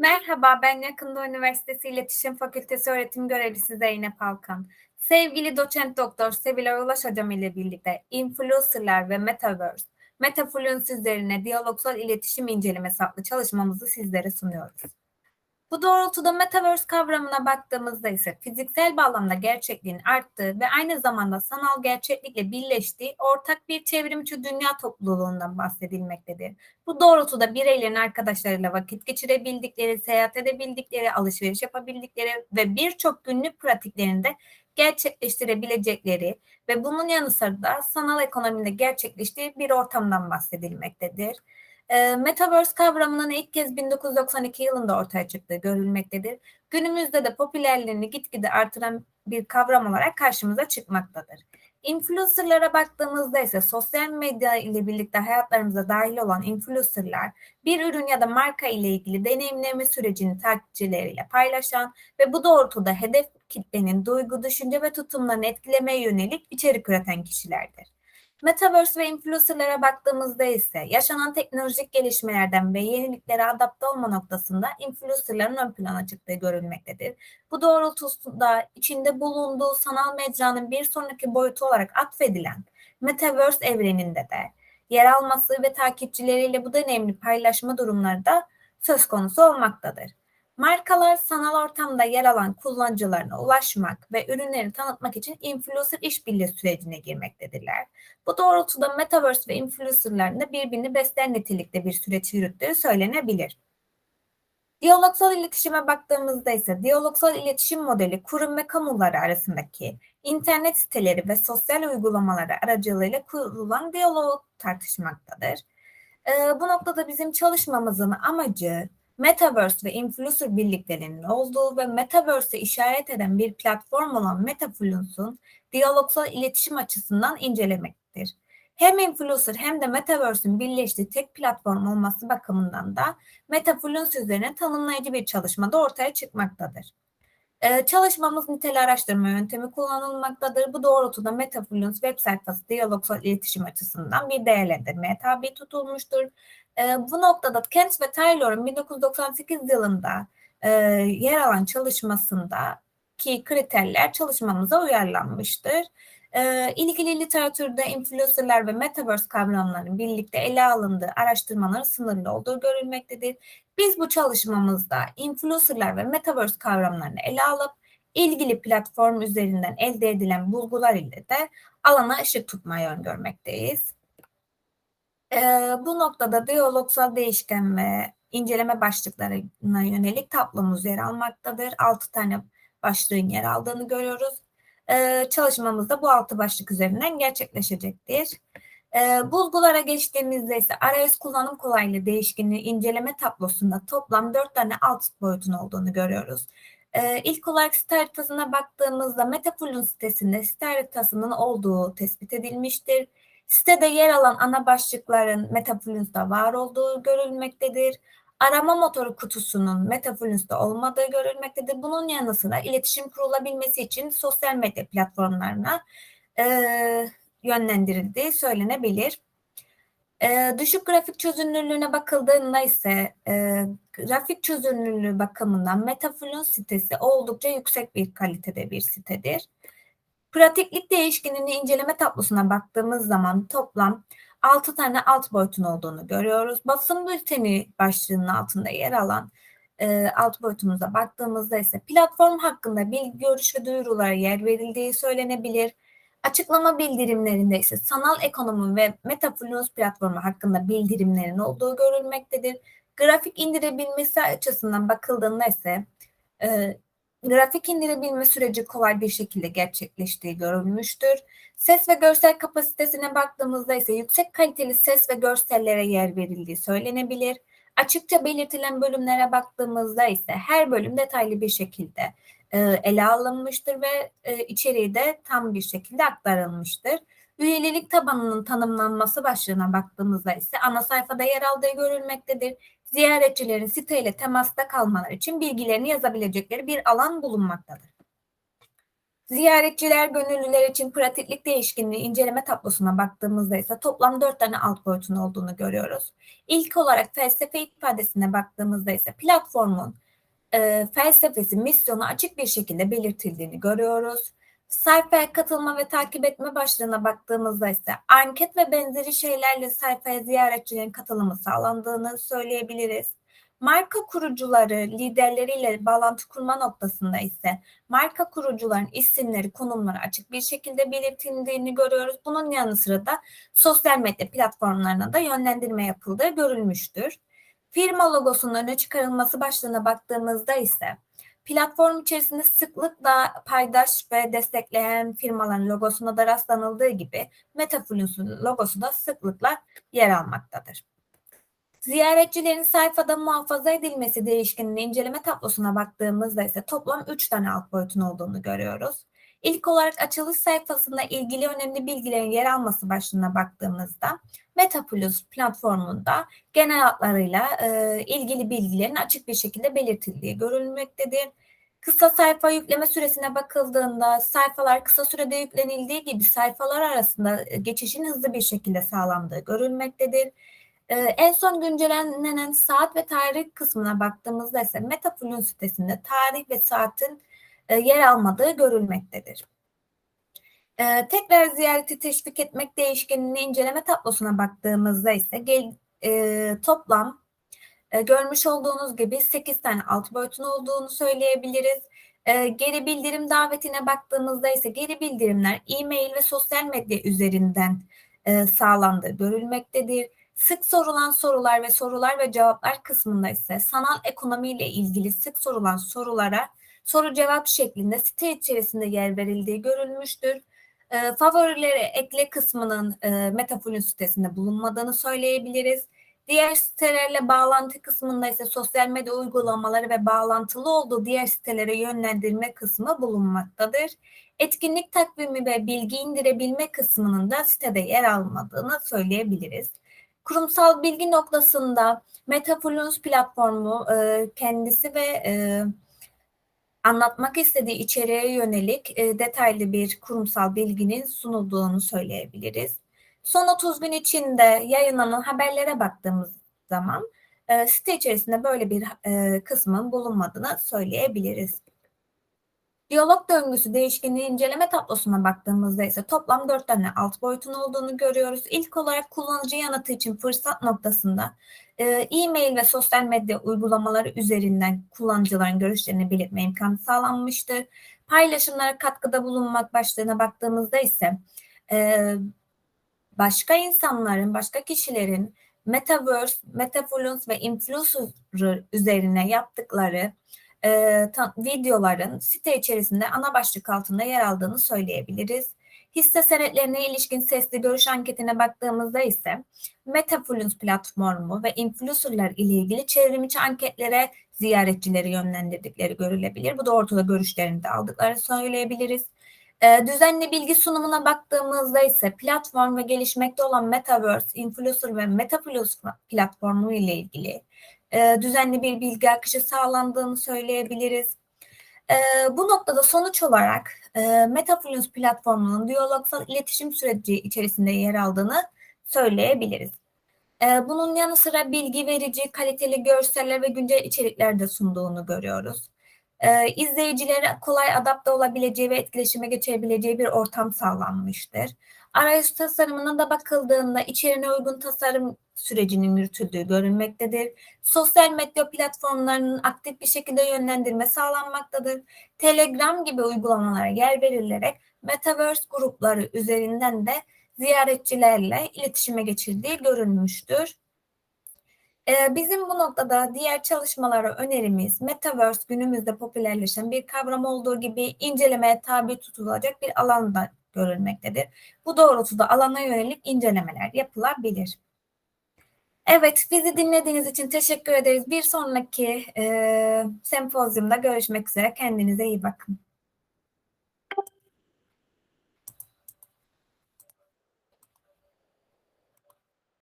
Merhaba, ben Yakında Üniversitesi İletişim Fakültesi öğretim görevlisi Zeynep Alkan. Sevgili doçent doktor Sevilay Ulaş hocam ile birlikte influencerlar ve metaverse, metafluence üzerine diyalogsal iletişim incelemesi adlı çalışmamızı sizlere sunuyoruz. Bu doğrultuda metaverse kavramına baktığımızda ise fiziksel bağlamda gerçekliğin arttığı ve aynı zamanda sanal gerçeklikle birleştiği ortak bir çevrimçi dünya topluluğundan bahsedilmektedir. Bu doğrultuda bireylerin arkadaşlarıyla vakit geçirebildikleri, seyahat edebildikleri, alışveriş yapabildikleri ve birçok günlük pratiklerinde gerçekleştirebilecekleri ve bunun yanı sıra da sanal ekonomide gerçekleştiği bir ortamdan bahsedilmektedir. E, Metaverse kavramının ilk kez 1992 yılında ortaya çıktığı görülmektedir. Günümüzde de popülerliğini gitgide artıran bir kavram olarak karşımıza çıkmaktadır. Influencerlara baktığımızda ise sosyal medya ile birlikte hayatlarımıza dahil olan influencerlar bir ürün ya da marka ile ilgili deneyimleme sürecini takipçileriyle paylaşan ve bu doğrultuda hedef kitlenin duygu, düşünce ve tutumlarını etkilemeye yönelik içerik üreten kişilerdir. Metaverse ve influencerlara baktığımızda ise yaşanan teknolojik gelişmelerden ve yeniliklere adapte olma noktasında influencerların ön plana çıktığı görülmektedir. Bu doğrultusunda içinde bulunduğu sanal mecranın bir sonraki boyutu olarak atfedilen Metaverse evreninde de yer alması ve takipçileriyle bu deneyimli paylaşma durumları da söz konusu olmaktadır. Markalar sanal ortamda yer alan kullanıcılarına ulaşmak ve ürünlerini tanıtmak için influencer işbirliği sürecine girmektedirler. Bu doğrultuda Metaverse ve influencerların da birbirini besler nitelikte bir süreç yürüttüğü söylenebilir. Diyalogsal iletişime baktığımızda ise diyalogsal iletişim modeli kurum ve kamuları arasındaki internet siteleri ve sosyal uygulamaları aracılığıyla kurulan diyaloğu tartışmaktadır. Ee, bu noktada bizim çalışmamızın amacı Metaverse ve influencer birliklerinin olduğu ve Metaverse'e işaret eden bir platform olan Metafluence'un diyalogsal iletişim açısından incelemektir. Hem influencer hem de Metaverse'ün birleştiği tek platform olması bakımından da Metafluence üzerine tanımlayıcı bir çalışmada ortaya çıkmaktadır. Ee, çalışmamız niteli araştırma yöntemi kullanılmaktadır. Bu doğrultuda Metafluence web sayfası diyalogsal iletişim açısından bir değerlendirmeye tabi tutulmuştur. E, bu noktada Kent ve Taylor'un 1998 yılında e, yer alan çalışmasında ki kriterler çalışmamıza uyarlanmıştır. E, ilgili literatürde influencerlar ve metaverse kavramlarının birlikte ele alındığı araştırmaların sınırlı olduğu görülmektedir. Biz bu çalışmamızda influencerlar ve metaverse kavramlarını ele alıp ilgili platform üzerinden elde edilen bulgular ile de alana ışık tutmayı öngörmekteyiz. E, bu noktada diyalogsal değişken ve inceleme başlıklarına yönelik tablomuz yer almaktadır. 6 tane başlığın yer aldığını görüyoruz. E, çalışmamız bu altı başlık üzerinden gerçekleşecektir. E, bulgulara geçtiğimizde ise arayüz kullanım kolaylığı değişkeni inceleme tablosunda toplam 4 tane alt boyutun olduğunu görüyoruz. E, ilk olarak site haritasına baktığımızda Metapul'un sitesinde site haritasının olduğu tespit edilmiştir. Sitede yer alan ana başlıkların Metafluence'da var olduğu görülmektedir. Arama motoru kutusunun Metafluence'da olmadığı görülmektedir. Bunun yanı sıra iletişim kurulabilmesi için sosyal medya platformlarına e, yönlendirildiği söylenebilir. E, düşük grafik çözünürlüğüne bakıldığında ise e, grafik çözünürlüğü bakımından Metafluence sitesi oldukça yüksek bir kalitede bir sitedir. Pratiklik değişkenini inceleme tablosuna baktığımız zaman toplam 6 tane alt boyutun olduğunu görüyoruz. Basın bülteni başlığının altında yer alan e, alt boyutumuza baktığımızda ise platform hakkında bilgi, görüş ve duyurulara yer verildiği söylenebilir. Açıklama bildirimlerinde ise sanal ekonomi ve Metafluence platformu hakkında bildirimlerin olduğu görülmektedir. Grafik indirebilmesi açısından bakıldığında ise e, grafik indirebilme süreci kolay bir şekilde gerçekleştiği görülmüştür. Ses ve görsel kapasitesine baktığımızda ise yüksek kaliteli ses ve görsellere yer verildiği söylenebilir. Açıkça belirtilen bölümlere baktığımızda ise her bölüm detaylı bir şekilde e, ele alınmıştır ve e, içeriği de tam bir şekilde aktarılmıştır. Üyelilik tabanının tanımlanması başlığına baktığımızda ise ana sayfada yer aldığı görülmektedir ziyaretçilerin siteyle temasta kalmaları için bilgilerini yazabilecekleri bir alan bulunmaktadır. Ziyaretçiler, gönüllüler için pratiklik değişkenliği inceleme tablosuna baktığımızda ise toplam dört tane alt boyutun olduğunu görüyoruz. İlk olarak felsefe ifadesine baktığımızda ise platformun e, felsefesi, misyonu açık bir şekilde belirtildiğini görüyoruz. Sayfaya katılma ve takip etme başlığına baktığımızda ise anket ve benzeri şeylerle sayfaya ziyaretçilerin katılımı sağlandığını söyleyebiliriz. Marka kurucuları, liderleriyle bağlantı kurma noktasında ise marka kurucuların isimleri, konumları açık bir şekilde belirtildiğini görüyoruz. Bunun yanı sıra da sosyal medya platformlarına da yönlendirme yapıldığı görülmüştür. Firma logosunun öne çıkarılması başlığına baktığımızda ise platform içerisinde sıklıkla paydaş ve destekleyen firmaların logosuna da rastlanıldığı gibi Metafluence'un logosu da sıklıkla yer almaktadır. Ziyaretçilerin sayfada muhafaza edilmesi değişkeninin inceleme tablosuna baktığımızda ise toplam 3 tane alt boyutun olduğunu görüyoruz. İlk olarak açılış sayfasında ilgili önemli bilgilerin yer alması başlığına baktığımızda MetaPlus platformunda genel hatlarıyla e, ilgili bilgilerin açık bir şekilde belirtildiği görülmektedir. Kısa sayfa yükleme süresine bakıldığında sayfalar kısa sürede yüklenildiği gibi sayfalar arasında geçişin hızlı bir şekilde sağlandığı görülmektedir. Ee, en son güncellenen saat ve tarih kısmına baktığımızda ise Metafulun sitesinde tarih ve saatin e, yer almadığı görülmektedir. E, tekrar ziyareti teşvik etmek değişkenini inceleme tablosuna baktığımızda ise e, toplam görmüş olduğunuz gibi 8 tane alt boyutun olduğunu söyleyebiliriz. Geri bildirim davetine baktığımızda ise geri bildirimler e-mail ve sosyal medya üzerinden e, sağlandığı görülmektedir. Sık sorulan sorular ve sorular ve cevaplar kısmında ise sanal ekonomi ile ilgili sık sorulan sorulara soru cevap şeklinde site içerisinde yer verildiği görülmüştür. E, favorileri ekle kısmının e, Metafulün sitesinde bulunmadığını söyleyebiliriz. Diğer sitelerle bağlantı kısmında ise sosyal medya uygulamaları ve bağlantılı olduğu diğer sitelere yönlendirme kısmı bulunmaktadır. Etkinlik takvimi ve bilgi indirebilme kısmının da sitede yer almadığını söyleyebiliriz. Kurumsal bilgi noktasında Metafluence platformu e, kendisi ve e, anlatmak istediği içeriğe yönelik e, detaylı bir kurumsal bilginin sunulduğunu söyleyebiliriz. Son 30 gün içinde yayınlanan haberlere baktığımız zaman e, site içerisinde böyle bir e, kısmın bulunmadığını söyleyebiliriz. Diyalog döngüsü değişkenliği inceleme tablosuna baktığımızda ise toplam 4 tane alt boyutun olduğunu görüyoruz. İlk olarak kullanıcı yanıtı için fırsat noktasında e, e-mail ve sosyal medya uygulamaları üzerinden kullanıcıların görüşlerini belirtme imkanı sağlanmıştır. Paylaşımlara katkıda bulunmak başlığına baktığımızda ise e, başka insanların, başka kişilerin Metaverse, Metafluence ve Influencer üzerine yaptıkları e, ta, videoların site içerisinde ana başlık altında yer aldığını söyleyebiliriz. Hisse senetlerine ilişkin sesli görüş anketine baktığımızda ise Metafluence platformu ve influencerlar ile ilgili çevrimiçi anketlere ziyaretçileri yönlendirdikleri görülebilir. Bu doğrultuda görüşlerini de aldıkları söyleyebiliriz. E, düzenli bilgi sunumuna baktığımızda ise platform ve gelişmekte olan Metaverse, Influencer ve Metafluence platformu ile ilgili e, düzenli bir bilgi akışı sağlandığını söyleyebiliriz. E, bu noktada sonuç olarak e, Metafluence platformunun diyalogsal iletişim süreci içerisinde yer aldığını söyleyebiliriz. E, bunun yanı sıra bilgi verici, kaliteli görseller ve güncel içerikler de sunduğunu görüyoruz. E, izleyicilere kolay adapte olabileceği ve etkileşime geçebileceği bir ortam sağlanmıştır. Arayüz tasarımına da bakıldığında içeriğine uygun tasarım sürecinin yürütüldüğü görülmektedir. Sosyal medya platformlarının aktif bir şekilde yönlendirme sağlanmaktadır. Telegram gibi uygulamalara yer verilerek Metaverse grupları üzerinden de ziyaretçilerle iletişime geçildiği görülmüştür. Ee, bizim bu noktada diğer çalışmalara önerimiz Metaverse günümüzde popülerleşen bir kavram olduğu gibi incelemeye tabi tutulacak bir alanda görülmektedir. Bu doğrultuda alana yönelik incelemeler yapılabilir. Evet, bizi dinlediğiniz için teşekkür ederiz. Bir sonraki e, sempozyumda görüşmek üzere. Kendinize iyi bakın.